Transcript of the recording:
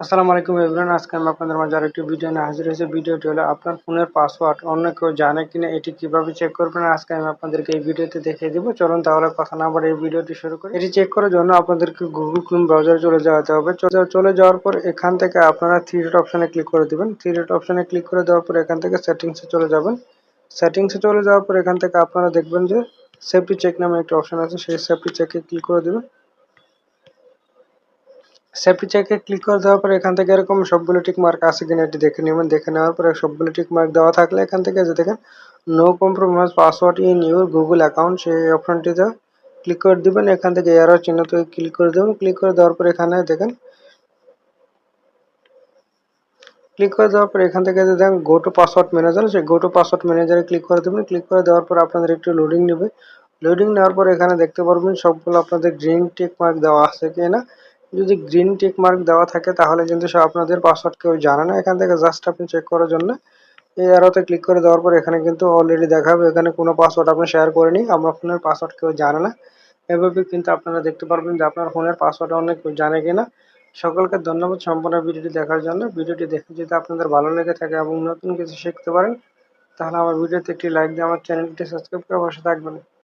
আসসালামু আলাইকুম এভরিওয়ান, আজকে আমি আপনাদের মাঝে আরেকটি ভিডিও নিয়ে হাজির হয়েছে। ভিডিওটি হলো আপনার ফোনের পাসওয়ার্ড। অন্য কেউ জানে কিনা এটি কীভাবে চেক করবেন, আজকে আমি আপনাদেরকে এই ভিডিওতে দেখিয়ে দিব। চলুন তাহলে কথা না বলে এই ভিডিওটি শুরু করি। এটি চেক করার জন্য আপনাদেরকে গুগল ক্রোম ব্রাউজারে চলে যাওয়াতে হবে। চলে- চলে যাওয়ার পর এখান থেকে আপনারা থ্রি ডট অপশনে ক্লিক করে দিবেন। থ্রি ডট অপশনে ক্লিক করে দেওয়ার পর এখান থেকে সেটিংসে চলে যাবেন। সেটিংসে চলে যাওয়ার পর এখান থেকে আপনারা দেখবেন যে সেফটি চেক নামে একটি অপশন আছে। সেই সেফটি চেকে ক্লিক করে দিবেন। সেফটি চেকে ক্লিক করে দেওয়ার পর এখান থেকে এরকম সবগুলো টিক মার্ক আছে কিনা এটি দেখে নেবেন। দেখে নেওয়ার পরে সবগুলো টিক মার্ক দেওয়া থাকলে এখান থেকে যে দেখেন no compromise password in your Google account সেই অপশনটিতে ক্লিক করে দিবেন। এখান থেকে এরো চিহ্নতে ক্লিক করে দেবেন। ক্লিক করে দেওয়ার পর এখানে দেখেন ক্লিক করে দেওয়ার পর এখান থেকে যে দেখেন গো টু পাসওয়ার্ড ম্যানেজার সেই গো টু পাসওয়ার্ড ম্যানেজারে ক্লিক করে দেবেন। ক্লিক করে দেওয়ার পর আপনাদের একটু লোডিং নেবে। লোডিং নেওয়ার পর এখানে দেখতে পারবেন সবগুলো আপনাদের গ্রিন টিক মার্ক দেওয়া আছে কিনা। যদি গ্রিন টিক মার্ক দেওয়া থাকে, তাহলে কিন্তু সে আপনাদের পাসওয়ার্ড কেউ জানে না। এখান থেকে জাস্ট আপনি চেক করার জন্য এই অ্যারোতে ক্লিক করে দেওয়ার পর এখানে কিন্তু অলরেডি দেখাবে। এখানে কোনো পাসওয়ার্ড আপনি শেয়ার করেনি, আমার ফোনের পাসওয়ার্ড কেউ জানে না। এভাবে কিন্তু আপনারা দেখতে পারবেন যে আপনার ফোনের পাসওয়ার্ড অনেক জানে কিনা। সকলকে ধন্যবাদ সম্পূর্ণ ভিডিওটি দেখার জন্য। ভিডিওটি দেখে যদি আপনাদের ভালো লেগে থাকে এবং নতুন কিছু শিখতে পারেন, তাহলে আমার ভিডিওতে একটি লাইক দিয়ে আমার চ্যানেলটি সাবস্ক্রাইব করে বসে থাকবেন।